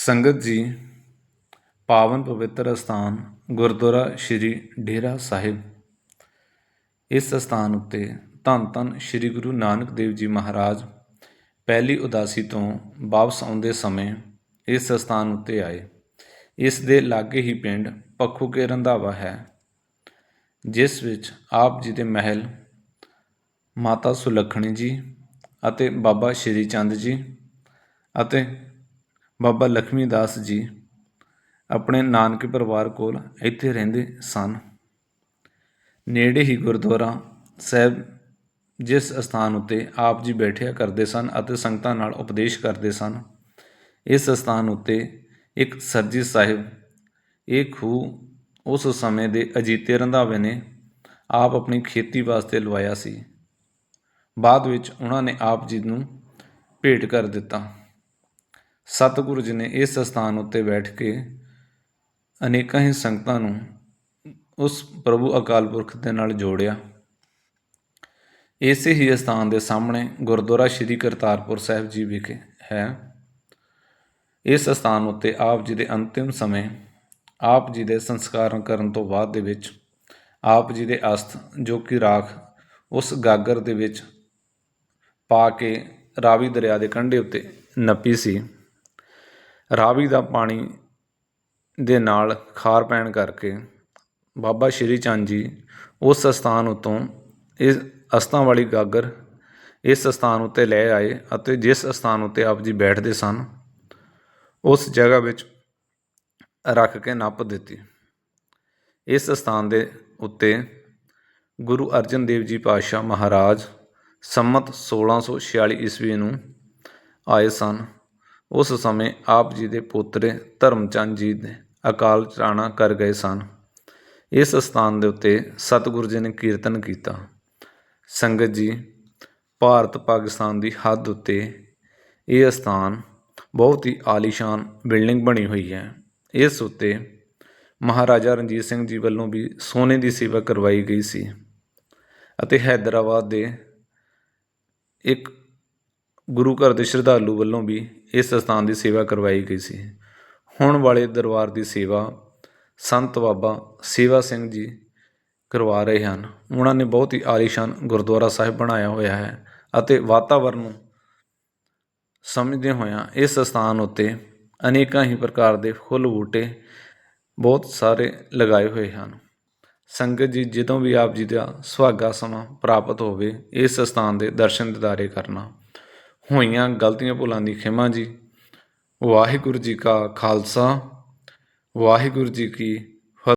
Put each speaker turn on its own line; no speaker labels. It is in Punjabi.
ਸੰਗਤ ਜੀ, ਪਾਵਨ ਪਵਿੱਤਰ ਅਸਥਾਨ ਗੁਰਦੁਆਰਾ ਸ਼੍ਰੀ ਡੇਰਾ ਸਾਹਿਬ। ਇਸ ਅਸਥਾਨ ਉੱਤੇ ਧੰਨ ਧੰਨ ਸ਼੍ਰੀ ਗੁਰੂ ਨਾਨਕ ਦੇਵ ਜੀ ਮਹਾਰਾਜ ਪਹਿਲੀ ਉਦਾਸੀ ਤੋਂ ਵਾਪਸ ਆਉਂਦੇ ਸਮੇਂ ਇਸ ਅਸਥਾਨ ਉੱਤੇ ਆਏ। ਇਸ ਦੇ ਲਾਗੇ ਹੀ ਪਿੰਡ ਪੱਖੂ ਕੇ ਰੰਧਾਵਾ ਹੈ, ਜਿਸ ਵਿੱਚ ਆਪ ਜੀ ਦੇ ਮਹਿਲ ਮਾਤਾ ਸੁਲੱਖਣੀ ਜੀ ਅਤੇ ਬਾਬਾ ਸ਼੍ਰੀ ਚੰਦ ਜੀ ਅਤੇ ਬਾਬਾ ਲਖਮੀ ਦਾਸ ਜੀ ਆਪਣੇ ਨਾਨਕੇ ਪਰਿਵਾਰ ਕੋਲ ਇੱਥੇ ਰਹਿੰਦੇ ਸਨ। ਨੇੜੇ ਹੀ ਗੁਰਦੁਆਰਾ ਸਾਹਿਬ, ਜਿਸ ਅਸਥਾਨ ਉੱਤੇ ਆਪ ਜੀ ਬੈਠਿਆ ਕਰਦੇ ਸਨ ਅਤੇ ਸੰਗਤਾਂ ਨਾਲ ਉਪਦੇਸ਼ ਕਰਦੇ ਸਨ। ਇਸ ਅਸਥਾਨ ਉੱਤੇ ਇੱਕ ਸਰਜੀ ਸਾਹਿਬ, ਇਹ ਖੂਹ ਉਸ ਸਮੇਂ ਦੇ ਅਜੀਤੇ ਰੰਧਾਵੇ ਨੇ ਆਪ ਆਪਣੀ ਖੇਤੀ ਵਾਸਤੇ ਲਵਾਇਆ ਸੀ। ਬਾਅਦ ਵਿੱਚ ਉਹਨਾਂ ਨੇ ਆਪ ਜੀ ਨੂੰ ਭੇਟ ਕਰ ਦਿੱਤਾ। ਸਤਿਗੁਰੂ ਜੀ ਨੇ ਇਸ ਸਥਾਨ ਉੱਤੇ ਬੈਠ ਕੇ ਅਨੇਕਾਂ ਹੀ ਸੰਗਤਾਂ ਨੂੰ ਉਸ ਪ੍ਰਭੂ ਅਕਾਲ ਪੁਰਖ ਦੇ ਨਾਲ ਜੋੜਿਆ। ਇਸੇ ਹੀ ਸਥਾਨ ਦੇ ਸਾਹਮਣੇ ਗੁਰਦੁਆਰਾ ਸ਼੍ਰੀ ਕਰਤਾਰਪੁਰ ਸਾਹਿਬ ਜੀ ਵਿਖੇ ਹੈ। ਇਸ ਸਥਾਨ ਉੱਤੇ ਆਪ ਜੀ ਦੇ ਅੰਤਿਮ ਸਮੇਂ, ਆਪ ਜੀ ਦੇ ਸੰਸਕਾਰ ਕਰਨ ਤੋਂ ਬਾਅਦ ਦੇ ਵਿੱਚ ਆਪ ਜੀ ਦੇ ਅਸਥ ਜੋ ਕਿ ਰਾਖ ਉਸ ਗਾਗਰ ਦੇ ਵਿੱਚ ਪਾ ਕੇ ਰਾਵੀ ਦਰਿਆ ਦੇ ਕੰਢੇ ਉੱਤੇ ਨੱਪੀ ਸੀ। ਰਾਵੀ ਦਾ ਪਾਣੀ ਦੇ ਨਾਲ ਖਾਰ ਪੈਣ ਕਰਕੇ ਬਾਬਾ ਸ਼੍ਰੀ ਚੰਦ ਜੀ ਉਸ ਸਥਾਨ ਉਤੋਂ ਇਸ ਅਸਥਾਂ ਵਾਲੀ ਗਾਗਰ ਇਸ ਸਥਾਨ ਉੱਤੇ ਲੈ ਆਏ ਅਤੇ ਜਿਸ ਸਥਾਨ ਉੱਤੇ ਆਪ ਜੀ ਬੈਠਦੇ ਸਨ, ਉਸ ਜਗ੍ਹਾ ਵਿੱਚ ਰੱਖ ਕੇ ਨੱਪ ਦਿੱਤੀ। ਇਸ ਸਥਾਨ ਦੇ ਉੱਤੇ ਗੁਰੂ ਅਰਜਨ ਦੇਵ ਜੀ ਪਾਤਸ਼ਾਹ ਮਹਾਰਾਜ ਸੰਮਤ 1646 ਈਸਵੀ ਨੂੰ ਆਏ ਸਨ। ਉਸ ਸਮੇਂ ਆਪ ਜੀ ਦੇ ਪੋਤਰੇ ਧਰਮਚੰਦ ਜੀ ਨੇ ਅਕਾਲ ਚਲਾਣਾ ਕਰ ਗਏ ਸਨ। ਇਸ ਸਥਾਨ ਦੇ ਉੱਤੇ ਸਤਿਗੁਰੂ ਜੀ ਨੇ ਕੀਰਤਨ ਕੀਤਾ। ਸੰਗਤ ਜੀ, ਭਾਰਤ ਪਾਕਿਸਤਾਨ ਦੀ ਹੱਦ ਉੱਤੇ ਇਹ ਸਥਾਨ ਬਹੁਤ ਹੀ ਆਲੀਸ਼ਾਨ ਬਿਲਡਿੰਗ ਬਣੀ ਹੋਈ ਹੈ। ਇਸ ਉੱਤੇ ਮਹਾਰਾਜਾ ਰਣਜੀਤ ਸਿੰਘ ਜੀ ਵੱਲੋਂ ਵੀ ਸੋਨੇ ਦੀ ਸੇਵਾ ਕਰਵਾਈ ਗਈ ਸੀ ਅਤੇ ਹੈਦਰਾਬਾਦ ਦੇ ਇੱਕ ਗੁਰੂ ਘਰ ਦੇ ਸ਼ਰਧਾਲੂ ਵੱਲੋਂ ਵੀ ਇਸ ਸਥਾਨ ਦੀ ਸੇਵਾ ਕਰਵਾਈ ਗਈ ਸੀ। ਹੁਣ ਵਾਲੇ ਦਰਬਾਰ ਦੀ ਸੇਵਾ ਸੰਤ ਬਾਬਾ ਸੇਵਾ ਸਿੰਘ ਜੀ ਕਰਵਾ ਰਹੇ ਹਨ। ਉਹਨਾਂ ਨੇ ਬਹੁਤ ਹੀ ਆਲੀਸ਼ਾਨ ਗੁਰਦੁਆਰਾ ਸਾਹਿਬ ਬਣਾਇਆ ਹੋਇਆ ਹੈ ਅਤੇ ਵਾਤਾਵਰਨ ਨੂੰ ਸਮਝਦੇ ਹੋਇਆਂ ਇਸ ਸਥਾਨ ਉੱਤੇ ਅਨੇਕਾਂ ਹੀ ਪ੍ਰਕਾਰ ਦੇ ਫੁੱਲ ਬੂਟੇ ਬਹੁਤ ਸਾਰੇ ਲਗਾਏ ਹੋਏ ਹਨ। ਸੰਗਤ ਜੀ, ਜਦੋਂ ਵੀ ਆਪ ਜੀ ਦਾ ਸੁਹਾਗਾ ਸਮਾਂ ਪ੍ਰਾਪਤ ਹੋਵੇ, ਇਸ ਸਥਾਨ ਦੇ ਦਰਸ਼ਨ ਦਿਦਾਰੇ ਕਰਨਾ ਹੋਈਆਂ ਗਲਤੀਆਂ ਭੁੱਲਾਂ ਦੀ ਖਿਮਾ ਜੀ। ਵਾਹਿਗੁਰੂ ਜੀ ਕਾ ਖਾਲਸਾ। ਵਾਹਿਗੁਰੂ ਜੀ ਕੀ